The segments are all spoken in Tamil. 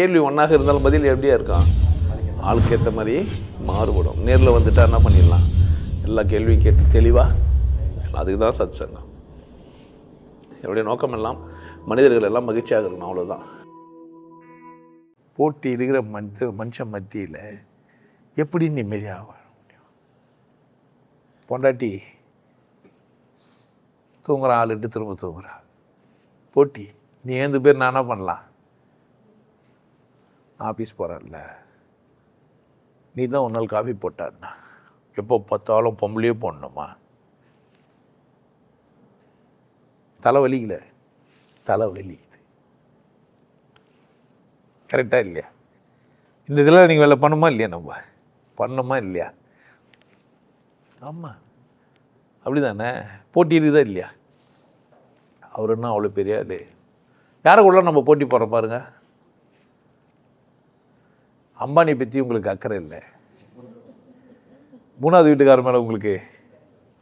கேள்வி ஒன்றாக இருந்தாலும் பதில் எப்படியா இருக்கான் ஆளுக்கு ஏற்ற மாதிரி மாறுபடும். நேரில் வந்துட்டா என்ன பண்ணிடலாம்? எல்லா கேள்வியும் கேட்டு தெளிவாக அதுக்கு தான் சத் சங்கம் என்னுடைய நோக்கம் எல்லாம் மனிதர்கள் எல்லாம் மகிழ்ச்சியாக இருக்கணும் அவ்வளோதான் போட்டி இருக்கிற மனித மனுஷன் மத்தியில் எப்படி நிம்மதியாக வாழ முடியும்? பொண்டாட்டி தூங்குற ஆளுட்டு திரும்ப தூங்குறா போட்டி நீ ஏந்து பேர் நான் என்ன பண்ணலாம்? ஆஃபீஸ் போகிறான்ல நீ தான் ஒரு நாள் காஃபி போட்டான்னா. எப்போ பார்த்தாலும் பொம்பளையே போடணுமா? தலை வலிக்கல தலை வலிக்குது கரெக்டாக இல்லையா? இந்த இதில் நீங்கள் வேலை பண்ணுமா இல்லையா நம்ம? பண்ணோமா இல்லையா? ஆமாம் அப்படி தானே போட்டி இருக்குதா இல்லையா? அவர் என்ன அவ்வளோ பெரிய ஆளு? யாரை கூட நம்ம போட்டி போடுறோம் பாருங்கள் அம்பானியை பற்றி உங்களுக்கு அக்கறை இல்லை. மூணாவது வீட்டுக்காரர் மேலே உங்களுக்கு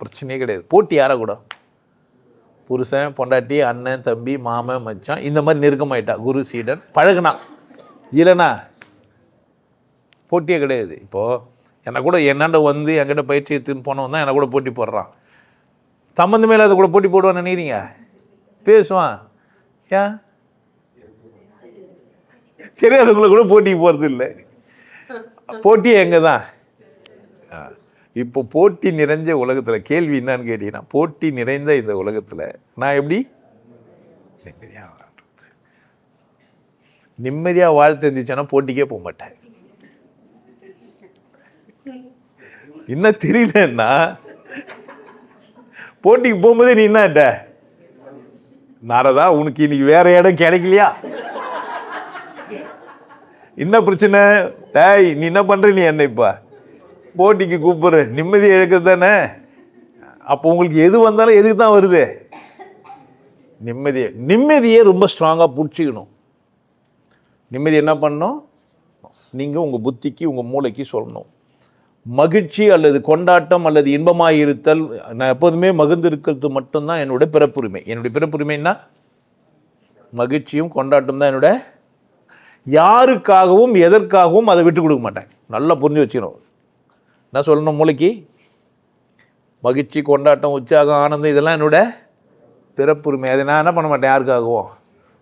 பிரச்சனையே கிடையாது. போட்டி யாரை கூட? புருஷன் பொண்டாட்டி அண்ணன் தம்பி மாமன் மச்சான் இந்த மாதிரி நெருக்கமாயிட்டா. குரு சீடன் பழகுனா. இல்லைண்ணா போட்டியே கிடையாது. இப்போது என்னை கூட என்னாண்ட வந்து என்கிட்ட பயிற்சி எடுத்துன்னு போனவன் தான் என்னை கூட போட்டி போடுறான். சம்மந்தமே இல்லாத கூட போட்டி போடுவான்னு நினைக்கிறீங்க? பேசுவான். ஏன்? தெரியாதவங்களை கூட போட்டிக்கு போகிறது இல்லை போட்டி எங்கே தான் இப்போ போட்டி நிறைஞ்ச உலகத்தில் கேள்வி என்னன்னு கேட்டீங்கன்னா போட்டி நிறைந்த இந்த உலகத்தில் நான் எப்படி? நிம்மதியாக வாழ்றது. நிம்மதியாக வாழ தெரிஞ்சிச்சேன்னா போட்டிக்கே போக மாட்டேன். என்ன தெரியலன்னா போட்டிக்கு போகும்போதே நீ என்னட்ட நாரதா உனக்கு இன்னைக்கு வேற இடம் கிடைக்கலையா? என்ன பிரச்சனை? டேய் நீ என்ன பண்ணுற நீ என்ன இப்போ? போட்டிக்கு கூப்பிடுற நிம்மதி இழக்க தானே? அப்போ உங்களுக்கு எது வந்தாலும் எதுக்கு தான் வருது? நிம்மதியை நிம்மதியை ரொம்ப ஸ்ட்ராங்காக பிடிச்சிக்கணும். நிம்மதி என்ன பண்ணணும் நீங்கள் உங்கள் புத்திக்கு உங்கள் மூளைக்கு சொல்லணும். மகிழ்ச்சி அல்லது கொண்டாட்டம் அல்லது இன்பமாக இருத்தல் நான் எப்போதுமே மகிழ்ந்திருக்கிறது மட்டும்தான் என்னுடைய பிறப்புரிமை. என்னுடைய பிறப்புரிமைன்னா மகிழ்ச்சியும் கொண்டாட்டம் தான் என்னோட யாருக்காகவும் எதற்காகவும் அதை விட்டு கொடுக்க மாட்டேன் நல்லா புரிஞ்சு வச்சுக்கணும். என்ன சொல்லணும் மூளைக்கு? மகிழ்ச்சி கொண்டாட்டம் உற்சாகம் ஆனந்தம் இதெல்லாம் என்னோட பிறப்புரிமை. அதை நான் என்ன பண்ண மாட்டேன்? யாருக்காகவும்.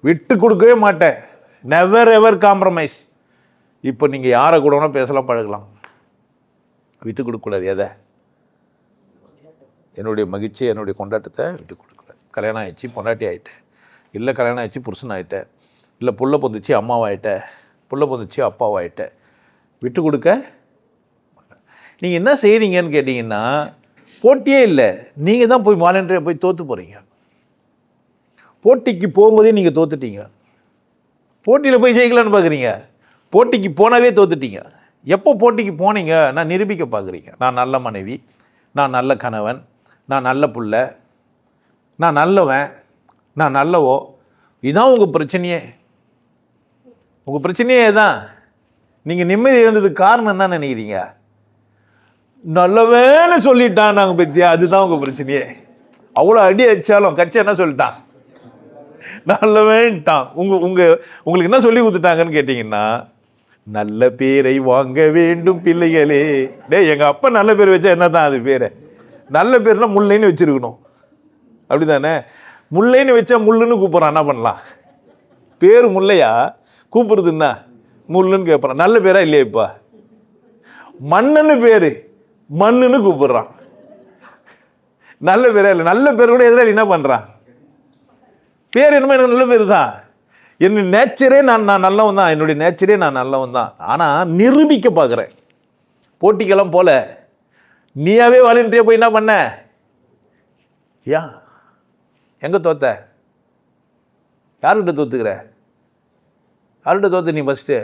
விட்டு கொடுக்கவே மாட்டேன். நெவர் எவர் காம்ப்ரமைஸ் இப்போ நீங்கள் யாரை கூட வேணால் பேசலாம் பழகலாம். விட்டு கொடுக்கக்கூடாது எதை? என்னுடைய மகிழ்ச்சி என்னுடைய கொண்டாட்டத்தை விட்டு கொடுக்கல கல்யாணம் ஆயிடுச்சு பொண்டாட்டி ஆகிட்டேன் இல்லை கல்யாணம் ஆயிடுச்சு புருஷன் ஆகிட்டேன் இல்லை புள்ள பொந்துச்சு அம்மாவாயிட்ட. புள்ள பொந்துச்சு அப்பாவாயிட்ட. விட்டு கொடுக்க? நீங்கள் என்ன செய்கிறீங்கன்னு கேட்டிங்கன்னா போட்டியே இல்லை. நீங்கள் தான் போய் வாலண்டியர் போய் தோற்று போகிறீங்க போட்டிக்கு போகும்போதே நீங்கள் தோத்துட்டீங்க. போட்டியில் போய் ஜெயிக்கலான்னு பார்க்குறீங்க போட்டிக்கு போனாவே தோத்துட்டீங்க. எப்போ போட்டிக்கு போனீங்க? நான் நிரூபிக்க பார்க்குறீங்க நான் நல்ல மனைவி. நான் நல்ல கணவன். நான் நல்ல புள்ள. நான் நல்லவன். நான் நல்லவோ? இதுதான் உங்கள் பிரச்சனையே. உங்கள் பிரச்சனையே தான் நீங்கள் நிம்மதி இருந்ததுக்கு காரணம் என்ன நினைக்கிறீங்க? நல்லவேன்னு சொல்லிட்டான் நாங்கள் பத்தியா? அதுதான் உங்கள் பிரச்சனையே. அவ்வளோ அடி அடித்தாலும் கட்சி என்ன சொல்லிட்டான்? நல்லவேன்ட்டான் உங்கள் உங்கள் உங்களுக்கு என்ன சொல்லி கொடுத்துட்டாங்கன்னு கேட்டிங்கன்னா நல்ல பேரை வாங்க வேண்டும் பிள்ளைகளே. டேய் எங்கள் அப்பா நல்ல பேர் வச்சா என்ன தான் அது பேர்? நல்ல பேர்னா முல்லைன்னு வச்சுருக்கணும். அப்படி தானே முல்லைன்னு வச்சா முள்ளுன்னு கூப்பிட்றான். என்ன பண்ணலாம்? பேர் முல்லையா? கூப்பிடுறது என்ன? முள்ளுன்னு கேட்பறான் நல்ல பேரா இல்லையா இப்போ? மண்ணுன்னு பேர். மண்ணுன்னு கூப்பிடுறான். நல்ல பேரா இல்லை? நல்ல பேர் கூட எதிராளி என்ன பண்ணுறான் பேர் என்னமோ எனக்கு நல்ல பேர் தான். என் நேச்சரே நான் நான் நல்லவன் தான். என்னுடைய நேச்சரே நான் நல்லவன் தான். ஆனால் நிரூபிக்க பார்க்குறேன் போட்டிக்கெல்லாம் போல. நீயாவே வாலண்டியர் போய் என்ன பண்ண? யா. எங்கே தோத்த? யார்கிட்ட தோத்துக்கிற? யார்கிட்ட தோத்த நீ ஃபஸ்ட்டு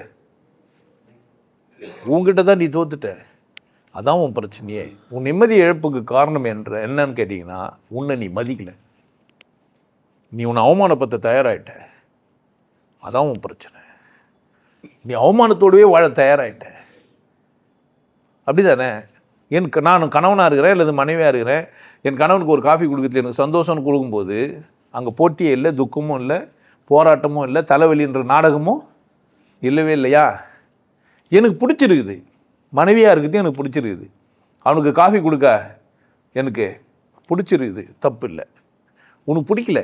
உங்ககிட்ட தான் நீ தோத்துட்ட. அதான் உன் பிரச்சனையே. உன் நிம்மதி இழப்புக்கு காரணம் என்ற என்னன்னு கேட்டிங்கன்னா உன்னை நீ மதிக்கலை. நீ உன்னை அவமானப்பத்த தயாராகிட்ட அதான் உன் பிரச்சனை. நீ அவமானத்தோடவே வாழ தயாராகிட்ட அப்படி தானே என் நான் கணவனாக இருக்கிறேன் அல்லது மனைவியாக இருக்கிறேன். என் கணவனுக்கு ஒரு காஃபி கொடுக்கறதுல எனக்கு சந்தோஷம்னு கொடுக்கும்போது அங்கே போட்டியே இல்லை துக்கமும் இல்லை போராட்டமும் இல்லை தலைவலின்ற நாடகமும் இல்லவே இல்லையா? எனக்கு பிடிச்சிருக்குது. மனைவியாக இருக்கிறது எனக்கு பிடிச்சிருக்குது. அவனுக்கு காஃபி கொடுக்க எனக்கு பிடிச்சிருக்குது. தப்பு இல்லை. உனக்கு பிடிக்கல?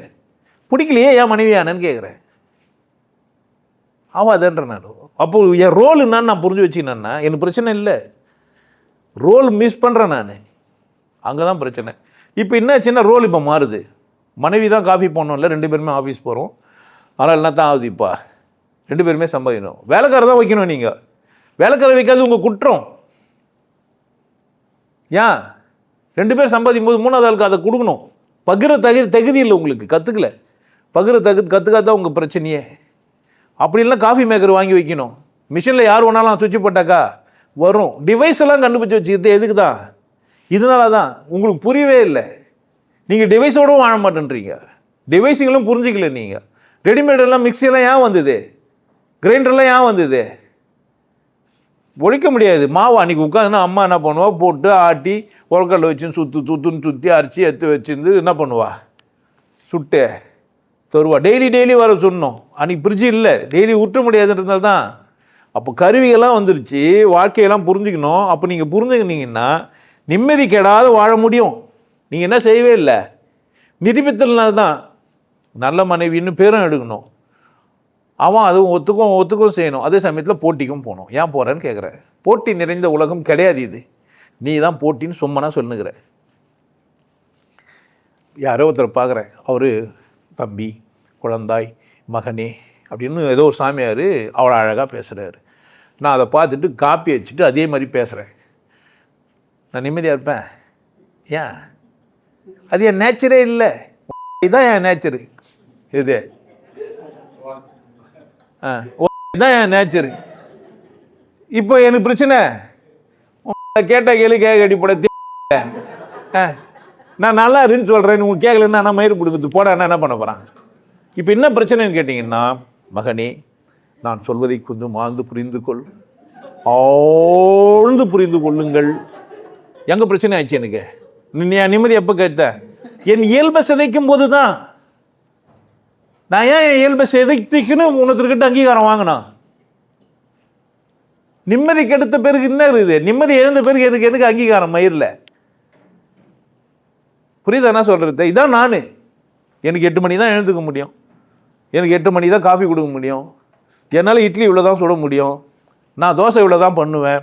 பிடிக்கலையே ஏன் மனைவியானன்னு கேட்குறேன் அவன் அதன்ற நான். அப்போ என் ரோல் என்னன்னு நான் புரிஞ்சு வச்சுக்கினேன்னா எனக்கு பிரச்சனை இல்லை. ரோல் மிஸ் பண்ணுறேன் நான். அங்கே தான் பிரச்சனை. இப்போ என்ன சின்ன ரோல் இப்போ மாறுது. மனைவி தான் காஃபி போடணும்ல ரெண்டு பேருமே ஆஃபீஸ் போகிறோம் ஆனால் என்ன தான் ஆகுது இப்போ? ரெண்டு பேருமே சம்பாதிக்கணும். வேலைக்காரர் தான் வைக்கணும் நீங்கள் வேலைக்காரர் வைக்காது உங்கள் குற்றம். ஏன்? ரெண்டு பேர் சம்பாதிக்கும் போது மூணாவது ஆளுக்கு அதை கொடுக்கணும். பகிர தகுதி தகுதி இல்லை உங்களுக்கு கற்றுக்கல பகிர தகு கற்றுக்காதான் உங்கள் பிரச்சனையே. அப்படி இல்லைனா காஃபி மேக்கர் வாங்கி வைக்கணும். மிஷினில் யார் வேணாலும் சுவிட்ச் போட்டாக்கா வரும். டிவைஸ் எல்லாம் கண்டுபிடிச்சி வச்சுக்கிறது எதுக்கு தான்? இதனால தான். உங்களுக்கு புரியவே இல்லை. நீங்கள் டிவைஸோடவும் வாழ மாட்டேன்றீங்க. டிவைஸுங்களும் புரிஞ்சிக்கல நீங்கள் ரெடிமேடெல்லாம் மிக்சியெல்லாம் ஏன் வந்தது? கிரைண்டர்லாம் ஏன் வந்தது? ஒழிக்க முடியாது. மாவு அன்றைக்கி உட்காந்துன்னா அம்மா என்ன பண்ணுவா? போட்டு ஆட்டி உலக்கடலை வச்சு சுற்று சுற்றுன்னு சுற்றி அரைச்சி எடுத்து வச்சிருந்து என்ன பண்ணுவா? சுட்டு தருவா. டெய்லி டெய்லி வர சொன்னோம். அன்றைக்கி ஃப்ரிட்ஜ் இல்லை. டெய்லி ஊற்ற முடியாதுன்றதால தான். அப்போ கருவிகள்லாம் வந்துருச்சு. வாழ்க்கையெல்லாம் புரிஞ்சுக்கணும். அப்போ நீங்கள் புரிஞ்சுக்கினீங்கன்னா நிம்மதி கெடாத வாழ முடியும். நீங்கள் என்ன செய்யவே இல்லை. நிரூபித்தல்னால தான் நல்ல மனைவின்னு பேரும் எடுக்கணும். அவன் அதுவும் ஒத்துக்கும் ஒத்துக்கும் செய்யணும். அதே சமயத்தில் போட்டிக்கும் போகணும். ஏன் போகிறேன்னு கேட்குறேன் போட்டி நிறைந்த உலகம் கிடையாது இது. நீ தான் போட்டின்னு சும்மனாக சொல்லுங்கிற யாரோ ஒருத்தர் பார்க்குறேன் அவர் தம்பி குழந்தாய் மகனே அப்படின்னு ஏதோ ஒரு சாமியார் அவ்வளோ அழகாக பேசுகிறாரு நான் அதை பார்த்துட்டு காப்பி வச்சுட்டு அதே மாதிரி பேசுகிறேன் நான் நிம்மதியாக இருப்பேன். ஏன்? அது என் நேச்சரே இல்லை. இதுதான் என் நேச்சரு. இது. இதுதான் என் நேச்சரு இப்போ எனக்கு பிரச்சனை. கேட்ட கேள்வி கேட்க அடிப்பட ஆ. நான் நல்லா இருன்னு சொல்கிறேன் உங்களுக்கு கேட்கலன்னா நான் மயிர் கொடுக்குது போட நான் என்ன பண்ண போகிறான் இப்போ என்ன பிரச்சனைன்னு கேட்டிங்கன்னா மகனே நான் சொல்வதை கொஞ்சம் ஆழ்ந்து புரிந்து கொள். ஆழ்ந்து புரிந்து கொள்ளுங்கள். எங்கே பிரச்சனை ஆச்சு எனக்கு? நீ என் நிம்மதி எப்போ கேட்ட? என் இயல்பை சிதைக்கும் போது தான் நான் ஏன் என் இயல்பை செதுக்கிக்குன்னு உனத்துக்கிட்ட அங்கீகாரம் வாங்கினோம் நிம்மதி கெடுத்த பிறகு என்ன இருக்குது? நிம்மதி எழுந்த பிறகு எனக்கு எனக்கு அங்கீகாரம்? மயிரில். புரியுதா என்ன சொல்கிறது இதான் நான். எனக்கு எட்டு மணி தான் எழுந்துக்க முடியும். எனக்கு எட்டு மணி தான் காஃபி கொடுக்க முடியும். என்னால் இட்லி இவ்வளோ தான் சுட முடியும். நான் தோசை இவ்வளோ தான் பண்ணுவேன்.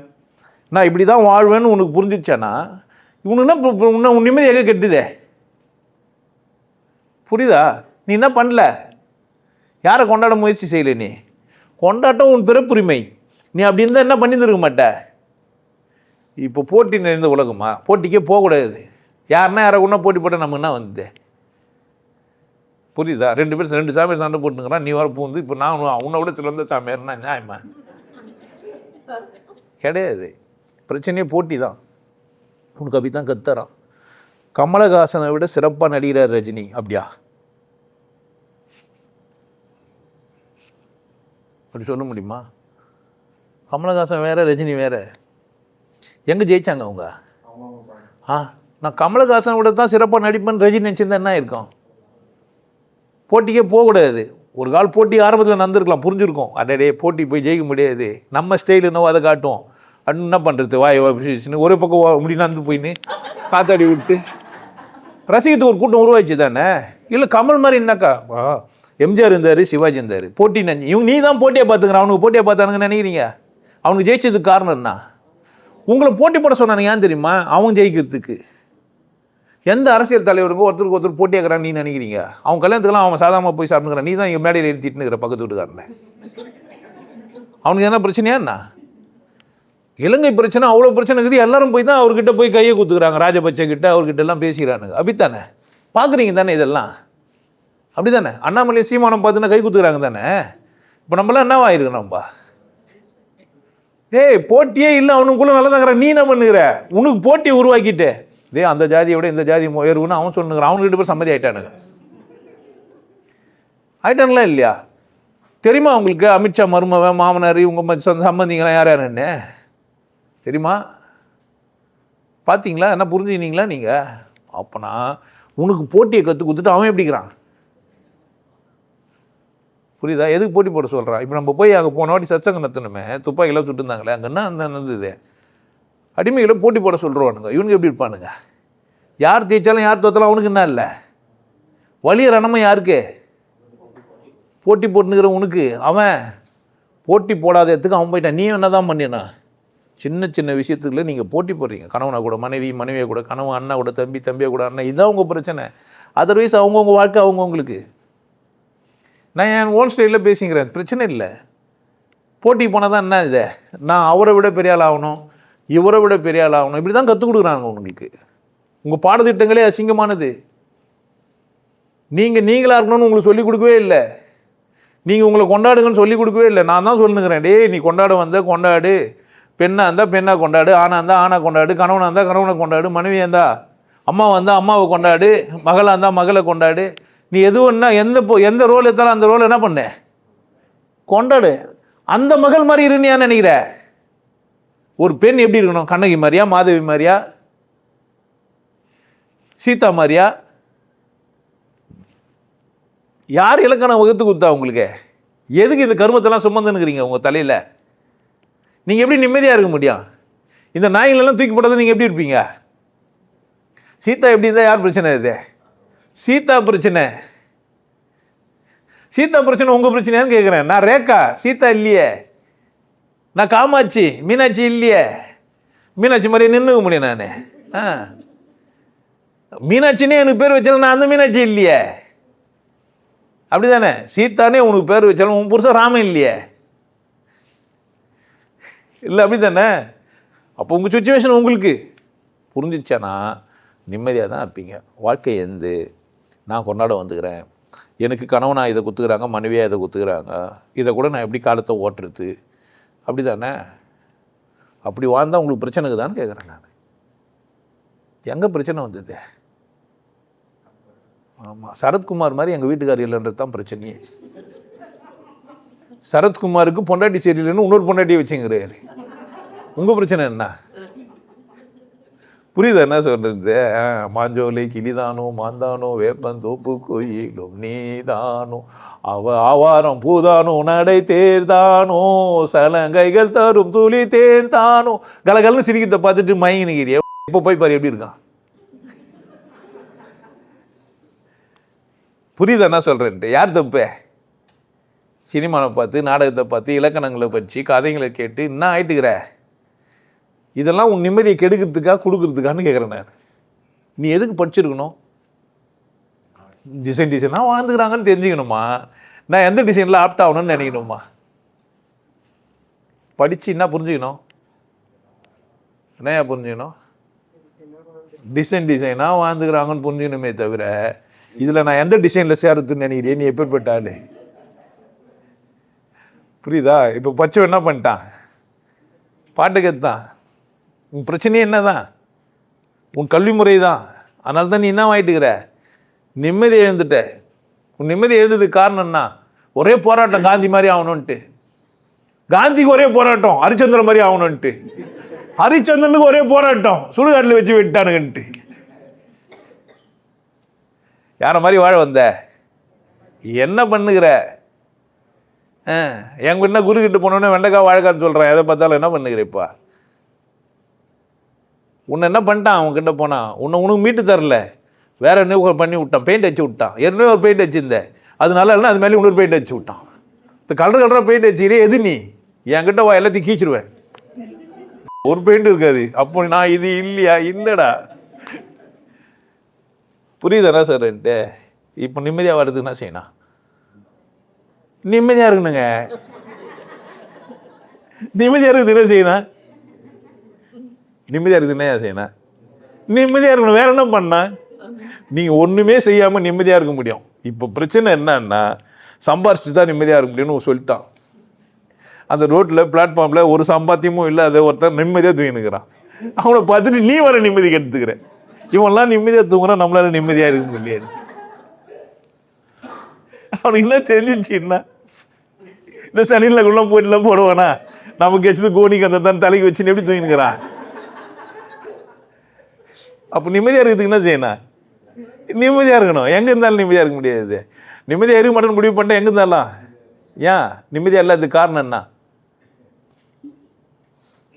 நான் இப்படி தான் வாழ்வேன்னு உனக்கு புரிஞ்சிச்சேன்னா இவனுன்னா இப்போ பு- உன்னை உன் நிம்மதி எங்கே கெட்டுதே? புரியுதா? நீ என்ன பண்ணல? யாரை கொண்டாட முயற்சி செய்யலை நீ? கொண்டாட்டம் உன் பிறப்புரிமை. நீ அப்படி இருந்தால் என்ன பண்ணியிருந்திருக்க மாட்ட? இப்போ போட்டி நிறைந்த உலகமா? போட்டிக்கே போகக்கூடாது. யாருன்னா யாரை கொண்டா போட்டி போட்டால் நமக்கு என்ன வந்தது? புரியுதா? ரெண்டு பேரும் ரெண்டு சாமியார் சண்டை போட்டுங்கிறான் நீ வர பூந்து இப்போ நான் உன்னை- உன்னை விட சிறந்த சாமியார்னா நியாயமா கிடையாது. பிரச்சனையே போட்டி தான். உனக்கு அப்படி தான் கத்துறான். கமலஹாசனை விட சிறப்பாக நடிகிறார் ரஜினி அப்படியா? அப்படி சொல்ல முடியுமா? கமலஹாசன் வேறு ரஜினி வேறு. எங்கே ஜெயித்தாங்க அவங்க? ஆ நான் கமலஹாசனை விட தான் சிறப்பாக நடிப்பேன் ரஜினி நினச்சிருந்தா என்ன இருக்கும் போட்டிக்கே போகக்கூடாது. ஒரு கால் போட்டி ஆரம்பத்தில் நடந்திருக்கலாம் புரிஞ்சிருக்கும். அடடே போட்டி போய் ஜெயிக்க முடியாது. நம்ம ஸ்டைல் என்னவோ அதை காட்டுவோம் அப்படின்னு என்ன பண்ணுறது வாய் ஒரே ஒரு பக்கம் முடி நடந்து போயின்னு காத்தாடி விட்டு. ரசிகத்துக்கு ஒரு கூட்டம் உருவாச்சு தானே இல்லை கமல் மாதிரி என்னக்கா? எம்ஜிஆர் இருந்தார் சிவாஜி இருந்தார். போட்டி நினச்சி இவங்க நீ தான் போட்டியை பார்த்துக்கிறேன். அவனுக்கு போட்டியை பார்த்தானுங்கன்னு நினைக்கிறீங்க? அவனுக்கு ஜெயிச்சதுக்கு காரணம் என்ன? உங்களை போட்டி போட சொன்னானுங்க ஏன் தெரியுமா? அவன் ஜெயிக்கிறதுக்கு. எந்த அரசியல் தலைவருக்கும் ஒருத்தருக்கு ஒருத்தர் போட்டியாக்குறான்னு நீ நினைக்கிறீங்க? அவன் கல்யாணத்துக்குலாம் அவன் சாதாரணமாக போய் சாப்பிட்டுக்கிறான். நீ தான் இங்கே மேடையில் ஏற்றிட்டு இருக்கிற பக்கத்து வீட்டுக்காரன். அவனுக்கு என்ன பிரச்சனையா என்ன? இலங்கை பிரச்சனை அவ்வளோ பிரச்சனை இருக்குது. எல்லாரும் போய் தான் அவர்கிட்ட போய் கையை குத்துக்கிறாங்க. ராஜபக்சே கிட்ட அவர்கிட்ட எல்லாம் பேசிக்கிறானுங்க. அப்படித்தானே? பார்க்குறீங்க தானே இதெல்லாம்? அப்படி தானே அண்ணாமலை சீமானம் பார்த்துன்னா கை குத்துக்கிறாங்க தானே? இப்போ நம்மளாம் என்னவா இருக்கணும்ப்பா டேய் போட்டியே இல்லை அவனுக்குள்ளே நல்லா தாங்கிறான் நீ என்ன பண்ணுகிற? உனக்கு போட்டி உருவாக்கிட்டு. டே அந்த ஜாதியை விட இந்த ஜாதி உயர்வுன்னு அவன் சொன்னுங்கிறான் அவனுக்கிட்ட போய் சம்மதி ஆயிட்டானுங்க. ஆயிட்டானுங்களா இல்லையா? தெரியுமா உங்களுக்கு? அமித்ஷா மருமவன் மாமனார் இவங்க ம- சம்பந்திங்களாம் யார் யாருன்னு? தெரியுமா? பார்த்தீங்களா என்ன புரிஞ்சுக்கினீங்களா நீங்கள் அப்போனா உனக்கு போட்டியை கற்றுக் கொடுத்துட்டு அவன் எப்படிக்கிறான் புரியுதா? எதுக்கு போட்டி போட சொல்கிறான் இப்போ நம்ம போய் அங்கே போன வாட்டி சச்சங்க நடத்தணுமே துப்பாக்கியெல்லாம் சுட்டுருந்தாங்களே அங்கே என்ன என்ன நடந்தது அடிமைகளை போட்டி போட சொல்கிறோனுங்க இவனுங்க எப்படி இருப்பானுங்க? யார் தேய்ச்சாலும் யார் தோத்தாலும் அவனுக்கு என்ன இல்லை? வலிய ரணமை யாருக்கு? போட்டி போட்டுனுக்கிற உனக்கு. அவன் போட்டி போடாத இடத்துக்கு அவன் போயிட்டான். நீ என்ன தான் பண்ணினா? சின்ன சின்ன விஷயத்துக்குள்ள நீங்கள் போட்டி போடுறீங்க. கணவனை கூட மனைவி மனைவியை கூட கணவன் அண்ணா கூட தம்பி தம்பியை கூட அண்ணன் இதுதான் உங்கள் பிரச்சனை. அதர்வைஸ் அவங்கவுங்க வாழ்க்கை அவங்கவுங்களுக்கு. நான் என் ஓன் ஸ்டைலில் பேசிக்கிறேன். பிரச்சனை இல்லை. போட்டி போனால் தான் என்ன இது? நான் அவரை விட பெரிய ஆள் ஆகணும் இவரை விட பெரிய ஆள் ஆகணும். இப்படி தான் கற்றுக் கொடுக்குறாங்க உங்களுக்கு. உங்கள் பாடத்திட்டங்களே அசிங்கமானது. நீங்கள் நீங்களாக இருக்கணும்னு உங்களுக்கு சொல்லிக் கொடுக்கவே இல்லை. நீங்கள் உங்களை கொண்டாடுங்கன்னு சொல்லிக் கொடுக்கவே இல்லை. நான் தான் சொல்லுங்கிறேன் டேய் நீ கொண்டாட வந்த கொண்டாடு. பெண்ணாக இருந்தால் பெண்ணாக கொண்டாடு ஆணாக இருந்தால் ஆணை கொண்டாடு கணவனாக இருந்தால் கணவனை கொண்டாடு மனைவியாக இருந்தால் அம்மா வந்தால் அம்மாவை கொண்டாடு மகளாக இருந்தால் மகளை கொண்டாடு. நீ எதுவும்னா எந்த போ எந்த ரோல் எடுத்தாலும் அந்த ரோல் என்ன பண்ண? கொண்டாடு. அந்த மகள் மாதிரி இருன்னு ஏன் நினைக்கிற? ஒரு பெண் எப்படி இருக்கணும்? கண்ணகி மாதிரியா மாதவி மாதிரியா? சீதா மாதிரியா? யார் இலக்கணம் வகுத்து கொடுத்தா உங்களுக்கு? எதுக்கு இந்த கருமத்தெல்லாம் சுமந்துன்னுக்குறீங்க உங்கள் தலையில்? நீங்கள் எப்படி நிம்மதியாக இருக்க முடியும்? இந்த நாய்களெல்லாம் தூக்கி போட்டதை நீங்கள் எப்படி இருப்பீங்க? சீதா எப்படி இருந்தால் யார் பிரச்சனை இது? சீதா பிரச்சனை. சீதா பிரச்சனை உங்கள் பிரச்சனையான்னு கேட்குறேன் நான் ரேகா சீதா இல்லையே. நான் காமாட்சி மீனாட்சி இல்லையே. மீனாட்சி மாதிரியே நின்றுக்க முடியும் நான். ஆ. மீனாட்சினே எனக்கு பேர் வச்சாலும் நான் அந்த மீனாட்சி இல்லையே. அப்படி தானே சீதானே உனக்கு பேர் வச்சாலும் உன் புருஷன் ராமன் இல்லையே. இல்லை அப்படி தானே அப்போ உங்கள் சுச்சுவேஷன் உங்களுக்கு. புரிஞ்சிச்சானா நிம்மதியாக தான் இருப்பீங்க. வாழ்க்கை எந்து நான் கொண்டாட வந்துக்கிறேன். எனக்கு கணவனாக இதை குத்துக்கிறாங்க மனைவியாக இதை குத்துக்கிறாங்க. இதை கூட நான் எப்படி காலத்தை ஓட்டுறது? அப்படி தானே அப்படி வாழ்ந்தால் உங்களுக்கு பிரச்சனைக்கு தான் கேட்குறேன் நான். எங்கே பிரச்சனை வந்தது? ஆமாம் சரத்குமார் மாதிரி எங்கள் வீட்டுக்கார் இல்லைன்றது தான் பிரச்சனையே. சரத்குமாருக்கு பொண்டாட்டி சரியில்லைன்னு இன்னொரு பொண்டாட்டியை வச்சுங்கிறாரு. உங்கள் பிரச்சனை என்ன? புரியுது என்ன சொல்கிறது ஆ, மாஞ்சோலை கிளிதானோ மாந்தானோ வேப்பந்தோப்பு கோயிலும் நீதானோ அவ ஆவாரம் பூதானோ நடை தேர்தானோ சலங்கைகள் தரும் துளி தேர்தானோ கலகலன்னு சிரிக்கத்தை பார்த்துட்டு மயங்கினிக்கிறிய இப்போ போய் பாரு எப்படி இருக்கான்? புரியுது என்ன சொல்கிறேன்ட்டு யார் தப்பு? சினிமாவை பார்த்து நாடகத்தை பார்த்து இலக்கணங்களை படித்து கதைங்களை கேட்டு என்ன ஆயிட்டுக்கிற? இதெல்லாம் உன் நிம்மதியை கெடுக்கிறதுக்காக கொடுக்குறதுக்கான்னு கேட்குறேன் நான். நீ எதுக்கு படிச்சிருக்கணும்? டிசைன் டிசைனாக வாழ்ந்துக்கிறாங்கன்னு தெரிஞ்சுக்கணுமா? நான் எந்த டிசைனில் ஆப்ட் ஆகணும்னு நினைக்கணுமா? படித்து என்ன புரிஞ்சுக்கணும்? என்னையா புரிஞ்சுக்கணும்? டிசைன் டிசைனாக வாழ்ந்துக்கிறாங்கன்னு புரிஞ்சுக்கணுமே தவிர இதில் நான் எந்த டிசைனில் சேரத்துன்னு நினைக்கிறேன்? நீ எப்பேற்பட்ட ஆளு புரியுதா? இப்போ பச்சை என்ன பண்ணிட்டான்? பாட்டு தான் உன் பிரச்சனையே என்ன தான் உன் கல்வி முறை தான் அதனால தான் நீ என்ன ஆகிட்டுக்கிற நிம்மதி எழுந்துட்ட. உன் நிம்மதி எழுந்ததுக்கு காரணம் என்ன? ஒரே போராட்டம் காந்தி மாதிரி ஆகணும்ன்ட்டு. காந்திக்கு ஒரே போராட்டம் ஹரிச்சந்திரன் மாதிரி ஆகணும்ன்ட்டு. ஹரிச்சந்திரனுக்கு ஒரே போராட்டம் சுடுகாட்டில் வச்சு விட்டானுங்கன்ட்டு யாரை மாதிரி வாழ வந்த? என்ன பண்ணுகிற? ஆ, என் என்ன குருக்கிட்ட போனோன்னே வெண்டைக்காய் வாழைக்கான்னு சொல்கிறேன் எதை பார்த்தாலும் என்ன பண்ணுகிற இப்போ? உன்னை என்ன பண்ணிட்டான்? அவன் கிட்ட போனான் உன்னை உனக்கு மீட்டு தரல. வேறு என்ன பண்ணி விட்டான். பெயிண்ட் அடிச்சு விட்டான். ஏற்கனவே ஒரு பெயிண்ட் அடிச்சிருந்தேன் அதனால இல்லைனா அது மேலே இன்னொரு பெயிண்ட் அடிச்சு விட்டான். இந்த கலர் கலராக பெயிண்ட் அடிச்சுக்கிறே எது நீ? என்கிட்ட வா எல்லாத்தையும் கீச்சிருவேன். ஒரு பெயிண்ட் இருக்காது. அப்போ நான் இது இல்லையா? இல்லைடா. புரியுதாண்ணா சார் இப்போ நிம்மதியாக வர்றதுக்கு என்ன செய்யணும்? நிம்மதியாக இருக்கணுங்க. நிம்மதியாக இருக்குது என்ன செய்யணும்? நிம்மதியாக இருக்குதுன்னா செய்யணும்? நிம்மதியாக இருக்கணும். வேறு என்ன பண்ணா? நீங்கள் ஒன்றுமே செய்யாமல் நிம்மதியாக இருக்க முடியும். இப்போ பிரச்சனை என்னன்னா சம்பாரிச்சு தான் நிம்மதியாக இருக்க முடியும்னு சொல்லிட்டான். அந்த ரோட்டில் பிளாட்ஃபார்மில் ஒரு சம்பாத்தியமும் இல்லாத ஒருத்தர் நிம்மதியாக தூங்கினுக்கிறான். அவனை பார்த்துட்டு நீ வர நிம்மதி கெடுத்துக்கிறேன் இவன்லாம் நிம்மதியாக தூங்குறான் நம்மளால் நிம்மதியாக இருக்க முடியாது. அவனுக்கு என்ன தெரிஞ்சிச்சுன்னா இந்த சனியில் உள்ள போயிட்டுலாம் போடுவானா? நமக்கு வச்சது கோணிக்கு அந்த தான் தலைக்கு வச்சுன்னு எப்படி தூங்கினுக்கிறான்? அப்போ நிம்மதியாக இருக்கிறதுக்கு என்ன செய்யணும்? நிம்மதியாக இருக்கணும். எங்கே இருந்தாலும் நிம்மதியாக இருக்க முடியாது. நிம்மதியாக இருக்க மாட்டேன்னு முடிவு பண்ணிட்டேன் எங்கே இருந்தாலும்? ஏன்? நிம்மதியாக இல்லாததுக்கு காரணம் என்ன?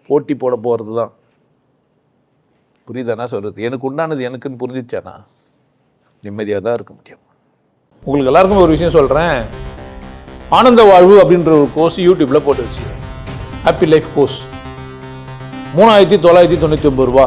போட்டி போட போகிறது தான் புரியுதாண்ணா சொல்கிறது எனக்கு உண்டானது எனக்குன்னு புரிஞ்சிச்சானா நிம்மதியாக தான் இருக்க முடியும். உங்களுக்கு எல்லாருக்கும் ஒரு விஷயம் சொல்கிறேன் ஆனந்த வாழ்வு அப்படின்ற ஒரு கோர்ஸ் யூடியூப்பில் போட்டு வச்சு ஹாப்பி லைஃப் கோர்ஸ் மூணாயிரத்தி தொள்ளாயிரத்தி தொண்ணூற்றி ஒம்பது ரூபா.